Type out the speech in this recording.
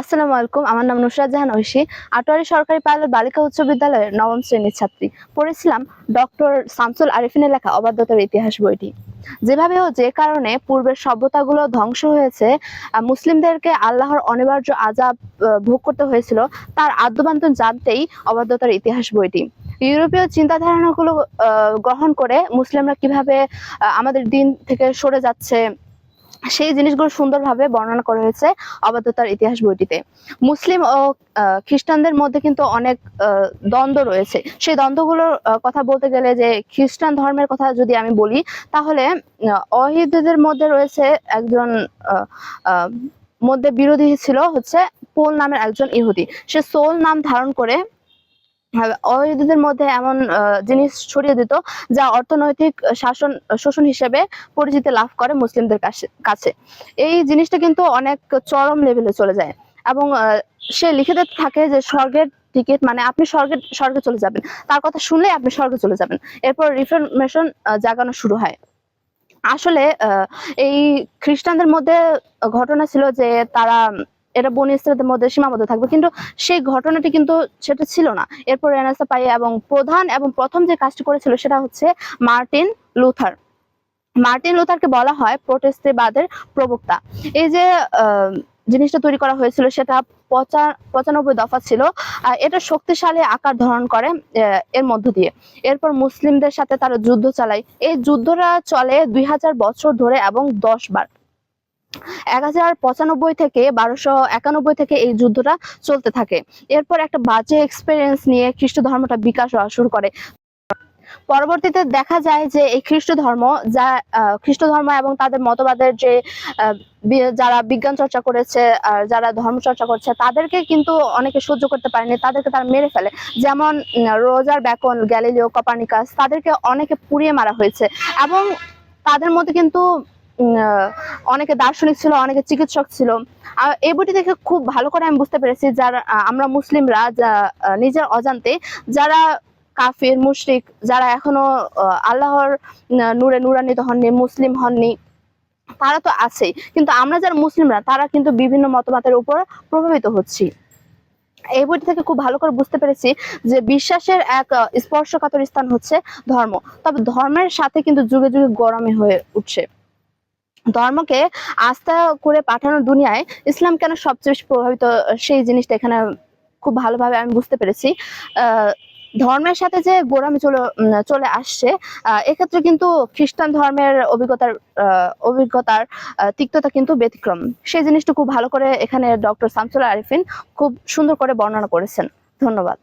আসসালামু আলাইকুম, আমার নাম নুসরাত জাহান ঐশী আটোয়ারি সরকারি পাইলট বালিকা উচ্চ বিদ্যালয়ের নবম শ্রেণির ছাত্রী। পড়েছিলাম ডক্টর শামসুল আরিফিনের লেখা অবাধ্যতার ইতিহাস বইটি। যেভাবে ও যে কারণে পূর্বের সভ্যতাগুলো ধ্বংস হয়েছে মুসলিমদেরকে আল্লাহর অনিবার্য আজাব ভোগ করতে হয়েছিল, তার আদ্যবান্তন জানতেই অবাধ্যতার ইতিহাস বইটি। ইউরোপীয় চিন্তাধারণাগুলো গ্রহণ করে মুসলিমরা কীভাবে আমাদের দিন থেকে সরে যাচ্ছে সেই জিনিসগুলো সুন্দরভাবে বর্ণনা করা হয়েছে অবাধ্যতার ইতিহাস বইটিতে। মুসলিম ও খ্রিস্টানদের মধ্যে কিন্তু অনেক দ্বন্দ্ব রয়েছে। সেই দ্বন্দ্বগুলোর কথা বলতে গেলে যে খ্রিস্টান ধর্মের কথা যদি আমি বলি, তাহলে অহিদুদের মধ্যে রয়েছে একজন মধ্যে বিরোধী ছিল হচ্ছে পোল নামের একজন ইহুদি। সে সোল নাম ধারণ করে আহ, অহিদুদের মধ্যে এমন জিনিস ছড়িয়ে দিত যা অর্থনৈতিক শাসন শোষণ হিসেবে পরিচিতি লাভ করে মুসলিমদের কাছে এই জিনিসটা কিন্তু অনেক চরম লেভেলে চলে যায় এবং সে লিখে দিতে থাকে যে স্বর্গের টিকিট মানে আপনি স্বর্গের স্বর্গে চলে যাবেন। তার কথা শুনলে আপনি স্বর্গে চলে যাবেন। এরপর রিফরমেশন জাগানো শুরু হয়। আসলে এই খ্রিস্টানদের মধ্যে ঘটনা ছিল যে তারা এটা বনি ইসরায়েলদের মধ্যে সীমাবদ্ধ থাকবে। কিন্তু সেই ঘটনাটি কিন্তু সেটা ছিল না। এরপর রেনেসা পাই এবং প্রধান এবং প্রথম যে কাজটি করেছিল সেটা হচ্ছে মার্টিন লুথার। মার্টিন লুথারকে বলা হয় প্রোটেস্টেবাদের প্রবক্তা। এই যে জিনিসটা তৈরি করা হয়েছিল সেটা পঁচা- পঁচানব্বই দফা ছিল। এটা শক্তিশালী আকার ধারণ করে এর মধ্য দিয়ে। এরপর মুসলিমদের সাথে তারা যুদ্ধ চালায়। এই যুদ্ধটা চলে দুই হাজার বছর ধরে এবং দশ বার। এক হাজার পঁচানব্বই থেকে বারোশো একানব্বই থেকে এই যুদ্ধটা চলতে থাকে। এরপর একটা বাজে এক্সপিরিয়েন্স নিয়ে খ্রিস্ট ধর্মটা বিকাশ হওয়া শুরু করে। পরবর্তীতে দেখা যায় যে এই খ্রিস্ট ধর্ম যা খ্রিস্ট ধর্ম এবং তাদের মতবাদের যে যারা বিজ্ঞান চর্চা করেছে যারা ধর্ম চর্চা করছে, তাদেরকে কিন্তু অনেকে সহ্য করতে পারেনি, তাদেরকে তারা মেরে ফেলে। যেমন রোজার ব্যাকন, গ্যালিলিও, কপার্নিকাস, তাদেরকে অনেকে পুড়িয়ে মারা হয়েছে। এবং তাদের মধ্যে কিন্তু অনেকে দার্শনিক ছিল, অনেকে চিকিৎসক ছিল। এই বইটি থেকে খুব ভালো করে আমি বুঝতে পেরেছি যারা আমরা মুসলিমরা যা নিজের অজান্তে যারা কাফির, মুশরিক, যারা এখনও আল্লাহর নূরে নূরান্বিত হননি, মুসলিম হননি, তারা তো আছেই। কিন্তু আমরা যারা মুসলিমরা, তারা কিন্তু বিভিন্ন মতবাদের উপর প্রভাবিত হচ্ছি। এই বইটি থেকে খুব ভালো করে বুঝতে পেরেছি যে বিশ্বাসের এক স্পর্শকাতর স্থান হচ্ছে ধর্ম। তবে ধর্মের সাথে কিন্তু যুগে যুগে গরমে হয়ে উঠছে। ধর্মকে আস্থা করে পাঠানোর দুনিয়ায় ইসলাম কেন সবচেয়ে বেশি প্রভাবিত? সেই জিনিসটা এখানে খুব ভালোভাবে আমি বুঝতে পেরেছি। ধর্মের সাথে যে গোড়ামি চলে চলে আসছে এক্ষেত্রে কিন্তু খ্রিস্টান ধর্মের অভিজ্ঞতার অভিজ্ঞতার তিক্ততা কিন্তু ব্যতিক্রম। সেই জিনিসটা খুব ভালো করে এখানে ডক্টর শামসুল আরিফিন খুব সুন্দর করে বর্ণনা করেছেন। ধন্যবাদ।